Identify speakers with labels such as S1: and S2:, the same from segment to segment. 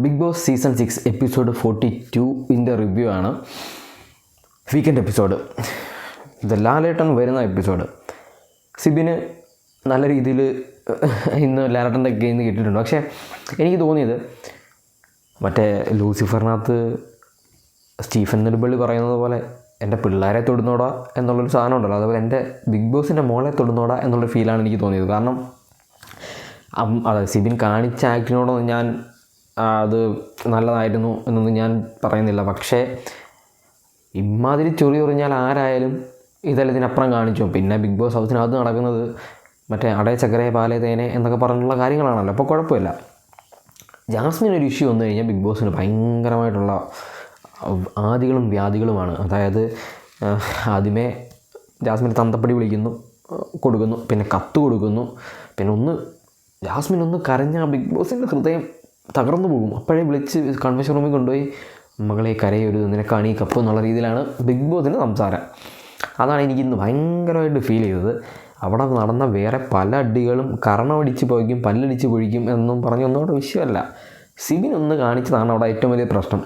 S1: Big Boss season six episode forty two ഇന്റെ review ആണ് weekend episode ഇത് ലാലേട്ടൻ വരുന്ന എപ്പിസോഡ് സിബിന് നല്ല രീതിയിൽ ഇന്ന് ലാലേട്ടന്റെ ഗെയിം കിട്ടിയിട്ടുണ്ട്. പക്ഷേ എനിക്ക് തോന്നിയത് മറ്റേ ലൂസിഫറിനകത്ത് സ്റ്റീഫൻ നെടുമ്പള്ളി പറയുന്നത് പോലെ എന്റെ പിള്ളേരെ തൊടുന്നോടാ എന്നുള്ളൊരു സാധനം ഉണ്ടല്ലോ. അതുപോലെ എന്റെ ബിഗ് ബോസിന്റെ മോളെ തൊടുന്നോടാ എന്നുള്ളൊരു ഫീലാണ് എനിക്ക് തോന്നിയത്. കാരണം അതെ സിബിൻ കാണിച്ച ആക്ടിനോടൊന്നും ഞാൻ അത് നല്ലതായിരുന്നു എന്നൊന്നും ഞാൻ പറയുന്നില്ല. പക്ഷേ ഇമാതിരി ചൊറി ചൊറിഞ്ഞാൽ ആരായാലും ഇതെല്ലാം ഇതിനപ്പുറം കാണിച്ചു പിന്നെ ബിഗ് ബോസ് ഹൗസിനകത്ത് നടക്കുന്നത് മറ്റേ അടയ ചക്കരയെ പാലേ തേനെ എന്നൊക്കെ പറഞ്ഞിട്ടുള്ള കാര്യങ്ങളാണല്ലോ. അപ്പോൾ കുഴപ്പമില്ല. ജാസ്മിൻ ഒരു ഇഷ്യൂ വന്നു കഴിഞ്ഞാൽ ബിഗ് ബോസിന് ഭയങ്കരമായിട്ടുള്ള ആദികളും വ്യാധികളുമാണ്. അതായത് ആദ്യമേ ജാസ്മിൻ തന്തപ്പടി വിളിക്കുന്നു കൊടുക്കുന്നു പിന്നെ കത്ത് കൊടുക്കുന്നു. പിന്നെ ഒന്ന് ജാസ്മിൻ ഒന്ന് കരഞ്ഞ ബിഗ് ബോസിന്റെ ഹൃദയം തകർന്നു പോകും. അപ്പോഴേ വിളിച്ച് കൺവെൻഷൻ റൂമിൽ കൊണ്ടുപോയി മകളെ കരയൊരു നിനക്കാണ് ഈ കപ്പ് എന്നുള്ള രീതിയിലാണ് ബിഗ് ബോസിന്റെ സംസാരം. അതാണ് എനിക്കിന്ന് ഭയങ്കരമായിട്ട് ഫീൽ ചെയ്തത്. അവിടെ നടന്ന വേറെ പല അടികളും കരണമടിച്ച് പോയിക്കും പല്ലടിച്ച് പൊഴിക്കും എന്നും പറഞ്ഞൊന്നും അവിടെ വിഷയമല്ല. സിബിൻ ഒന്ന് കാണിച്ചതാണ് അവിടെ ഏറ്റവും വലിയ പ്രശ്നം.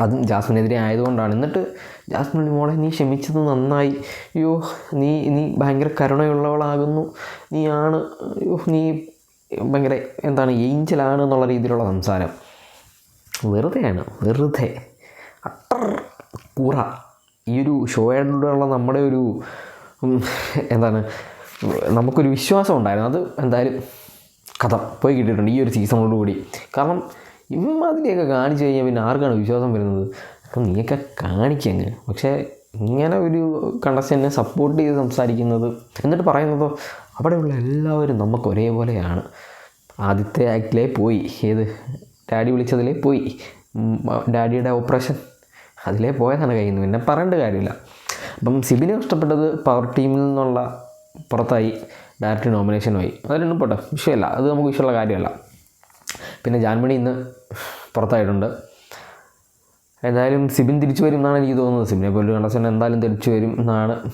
S1: അതും ജാസ്മിനെതിരെ ആയതുകൊണ്ടാണ്. എന്നിട്ട് ജാസ്മിൻ മോളെ നീ ക്ഷമിച്ചത് നന്നായി. അയ്യോ നീ നീ ഭയങ്കര കരുണയുള്ളവളാകുന്നു. നീ ആണ് അയ്യോ നീ ഭയങ്കര എന്താണ് ഏഞ്ചലാണ് എന്നുള്ള രീതിയിലുള്ള സംസാരം. വെറുതെയാണ് വെറുതെ. അട്ടർ കൂറ ഈ ഒരു ഷോയോടുള്ള നമ്മുടെ ഒരു എന്താണ് നമുക്കൊരു വിശ്വാസം ഉണ്ടായിരുന്നു. അത് എന്തായാലും കഥ പോയി കിട്ടിയിട്ടുണ്ട് ഈ ഒരു സീസണോടുകൂടി കാരണം ഇമ്മാതിരിയൊക്കെ കാണിച്ചു കഴിഞ്ഞാൽ പിന്നെ ആർക്കാണ് വിശ്വാസം വരുന്നത്? അപ്പം നീയൊക്കെ കാണിക്കങ്ങ് പക്ഷേ ഇങ്ങനെ ഒരു കണ്ടസ്റ്റന്റിനെ സപ്പോർട്ട് ചെയ്ത് സംസാരിക്കുന്നത് എന്നിട്ട് പറയുന്നതോ അവിടെയുള്ള എല്ലാവരും നമുക്ക് ഒരേപോലെയാണ് ആദ്യത്തെ ആക്റ്റിലേ പോയി. ഏത്? ഡാഡി വിളിച്ചതിലേ പോയി. ഡാഡിയുടെ ഓപ്പറേഷൻ. അതിലേ പോയതാണ് കയ്യിൽ നിന്ന് പിന്നെ പറയേണ്ട കാര്യമില്ല. അപ്പം സിബിന് ഇഷ്ടപ്പെട്ടത് പവർ ടീമിൽ നിന്നുള്ള പുറത്തായി. ഡയറക്റ്റ് നോമിനേഷനുമായി അതിലൊന്നും പോട്ടെ. വിഷയമല്ല. അത് നമുക്ക് വിഷയമുള്ള കാര്യമല്ല. പിന്നെ ജാൻമണി ഇന്ന് പുറത്തായിട്ടുണ്ട്. എന്തായാലും സിബിൻ തിരിച്ചു വരും എന്നാണ് എനിക്ക് തോന്നുന്നത്. സിബിനെ പോലെ കണ്ടസ്റ്റൻ എന്തായാലും തിരിച്ചു വരും എന്നാണ്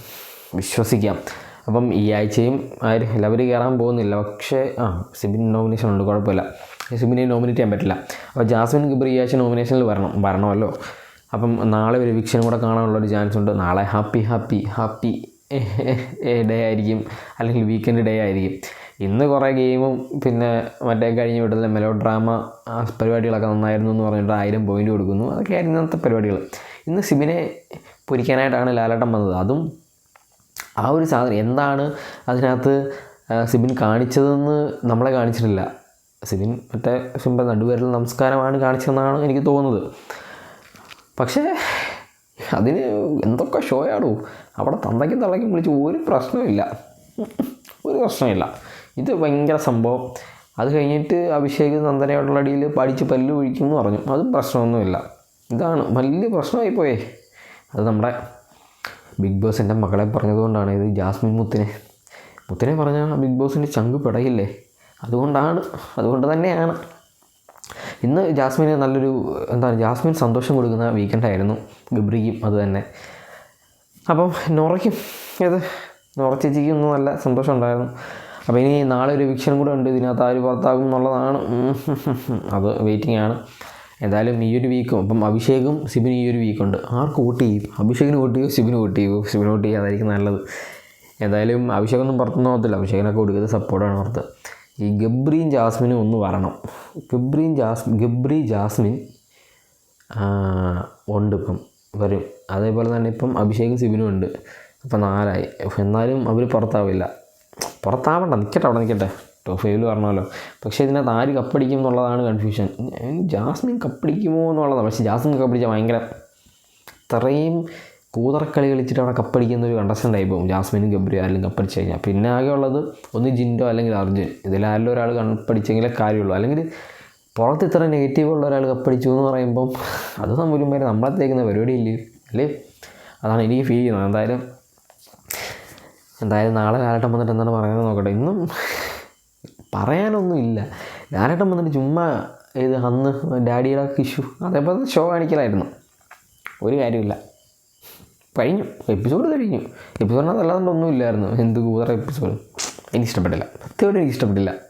S1: വിശ്വസിക്കാം. അപ്പം ഈ ആഴ്ചയും ആരും എല്ലാവരും കയറാൻ പോകുന്നില്ല. പക്ഷേ ആ സിബിൻ നോമിനേഷൻ ഉണ്ട് കുഴപ്പമില്ല. സിബിനെ നോമിനേറ്റ് ചെയ്യാൻ പറ്റില്ല. അപ്പോൾ ജാസ്മിൻ ഗിബ്രി ഈ ആഴ്ച നോമിനേഷനിൽ വരണം വരണമല്ലോ. അപ്പം നാളെ ഒരു വിക്ഷനും കൂടെ കാണാനുള്ളൊരു ചാൻസ് ഉണ്ട്. നാളെ ഹാപ്പി ഹാപ്പി ഹാപ്പി ഡേ ആയിരിക്കും. അല്ലെങ്കിൽ വീക്കെൻഡ് ഡേ ആയിരിക്കും. ഇന്ന് കുറേ ഗെയിമും പിന്നെ മറ്റേ കഴിഞ്ഞ് വിടുന്ന മെലോ ഡ്രാമ പരിപാടികളൊക്കെ നന്നായിരുന്നു എന്ന് പറഞ്ഞിട്ട് ആയിരം പോയിന്റ് കൊടുക്കുന്നു. അതൊക്കെ ആയിരുന്നു ഇന്നത്തെ പരിപാടികൾ. ഇന്ന് സിബിനെ പൊരിക്കാനായിട്ടാണ് ലാലാട്ടം വന്നത്. അതും ആ ഒരു സാധനം എന്താണ് അതിനകത്ത് സിബിൻ കാണിച്ചതെന്ന് നമ്മളെ കാണിച്ചിട്ടില്ല. സിബിൻ മറ്റേ സിമ്പൻ നടുവേരിൽ നമസ്കാരമാണ് കാണിച്ചതെന്നാണ് എനിക്ക് തോന്നുന്നത്. പക്ഷേ അതിന് എന്തൊക്കെ ഷോയാടോ അവിടെ തന്തയ്ക്കും തള്ളയ്ക്കും വിളിച്ച് ഒരു പ്രശ്നമില്ല ഒരു പ്രശ്നമില്ല ഇത് ഭയങ്കര സംഭവം. അത് കഴിഞ്ഞിട്ട് അഭിഷേക് നന്ദനയോടുള്ള അടിയിൽ പഠിച്ച് പല്ലു ഒഴിക്കും എന്ന് പറഞ്ഞു. അതും പ്രശ്നമൊന്നുമില്ല. ഇതാണ് വലിയ പ്രശ്നമായി പോയേ അത് നമ്മുടെ ബിഗ് ബോസ് എന്റെ മകളെ പറഞ്ഞതുകൊണ്ടാണ് ഇത് ജാസ്മിൻ മുത്തിനെ. മുത്തിനെ പറഞ്ഞാൽ ബിഗ് ബോസിന്റെ ചങ്ക് പിടയില്ലേ? അതുകൊണ്ടാണ് അതുകൊണ്ട് തന്നെയാണ്. ഇന്ന് ജാസ്മിന് നല്ലൊരു എന്താണ് ജാസ്മിൻ സന്തോഷം കൊടുക്കുന്ന വീക്കെൻഡായിരുന്നു ഗബ്രിക്കും അത് തന്നെ. അപ്പം നോറയ്ക്കും ഏത് നോറ ചേച്ചിക്കും നല്ല സന്തോഷം ഉണ്ടായിരുന്നു. അപ്പോൾ ഇനി നാളെ ഒരു വിക്ഷനും കൂടെ ഉണ്ട് ഇതിനകത്ത് ആര് പുറത്താകും എന്നുള്ളതാണ്. അത് വെയിറ്റിംഗ് ആണ്. എന്തായാലും ഈ ഒരു വീക്കും അപ്പം അഭിഷേകും സിബിനും ഈ ഒരു വീക്കുണ്ട് ആർക്ക് വോട്ട് ചെയ്യും? അഭിഷേകിന് വോട്ട് ചെയ്യും? സിബിന് വോട്ട് ചെയ്യും? സിബിന് വോട്ട് ചെയ്യുക അതായിരിക്കും നല്ലത്. എന്തായാലും അഭിഷേകൊന്നും പുറത്തൊന്നും പോകത്തില്ല അഭിഷേകിനൊക്കെ കൊടുക്കുന്നത് സപ്പോർട്ടാണ് പുറത്ത്. ഈ ഗബ്രിയും ജാസ്മിനും ഒന്ന് വരണം. ഗബ്രിയും ജാസ് ഗബ്രി ജാസ്മിൻ ഉണ്ട് ഇപ്പം. വരും. അതേപോലെ തന്നെ ഇപ്പം അഭിഷേകും സിബിനും ഉണ്ട്. അപ്പം നാലായി. എന്നാലും അവർ പുറത്താവില്ല. പുറത്താവണ്ട. നിൽക്കട്ടെ അവിടെ നിൽക്കട്ടെ ടോപ്പ് ഫൈവിൽ പറഞ്ഞല്ലോ പക്ഷേ ഇതിനകത്ത് ആര് കപ്പടിക്കും എന്നുള്ളതാണ് കൺഫ്യൂഷൻ ജാസ്മിൻ കപ്പടിക്കുമോ എന്നുള്ളതാണ്. പക്ഷേ ജാസ്മിൻ കപ്പടിച്ചാൽ ഭയങ്കര ഇത്രയും കൂതറക്കളി കളിച്ചിട്ട് അവിടെ കപ്പടിക്കുന്ന ഒരു കണ്ടസ്റ്റന്റ് ആയി പോകും. ജാസ്മിനും ഗബ്രി ആരെങ്കിലും കപ്പടിച്ച് കഴിഞ്ഞാൽ. പിന്നെ ആകെ ഉള്ളത് ഒന്ന് ജിൻഡോ അല്ലെങ്കിൽ അർജുൻ. ഇതിലാരെങ്കിലും ഒരാൾ കപ്പടിച്ചെങ്കിലേ കാര്യമുള്ളൂ. അല്ലെങ്കിൽ പുറത്ത് ഇത്ര നെഗറ്റീവ് ഉള്ള ഒരാൾ കപ്പടിച്ചു എന്ന് പറയുമ്പം അത് സംഭവിക്കുമ്പോൾ നമ്മളെ തേക്കുന്ന പരിപാടിയില്ലേ അല്ലേ? അതാണ് എനിക്ക് ഫീൽ ചെയ്യുന്നത്. എന്തായാലും എന്തായാലും നാളെ കാലഘട്ടം വന്നിട്ട് എന്താണ് പറയുന്നത് നോക്കട്ടെ. ഇന്നും പറയാനൊന്നും ഇല്ല. ലാലേട്ടൻ വന്നിട്ട് ചുമ്മാ ഇത് അന്ന് ഡാഡിയുടെ ഇഷ്യൂ അതേപോലെ ഷോ കാണിക്കലായിരുന്നു. ഒരു കാര്യമില്ല കഴിഞ്ഞു. എപ്പിസോഡ് കഴിഞ്ഞു. എപ്പിസോഡിനകത്ത് അല്ലാതെ ഒന്നുമില്ലായിരുന്നു എന്ത് കൂതറ എപ്പിസോഡ്. എനിക്ക് ഇഷ്ടപ്പെട്ടില്ല സത്യമായിട്ട് എനിക്ക് ഇഷ്ടപ്പെട്ടില്ല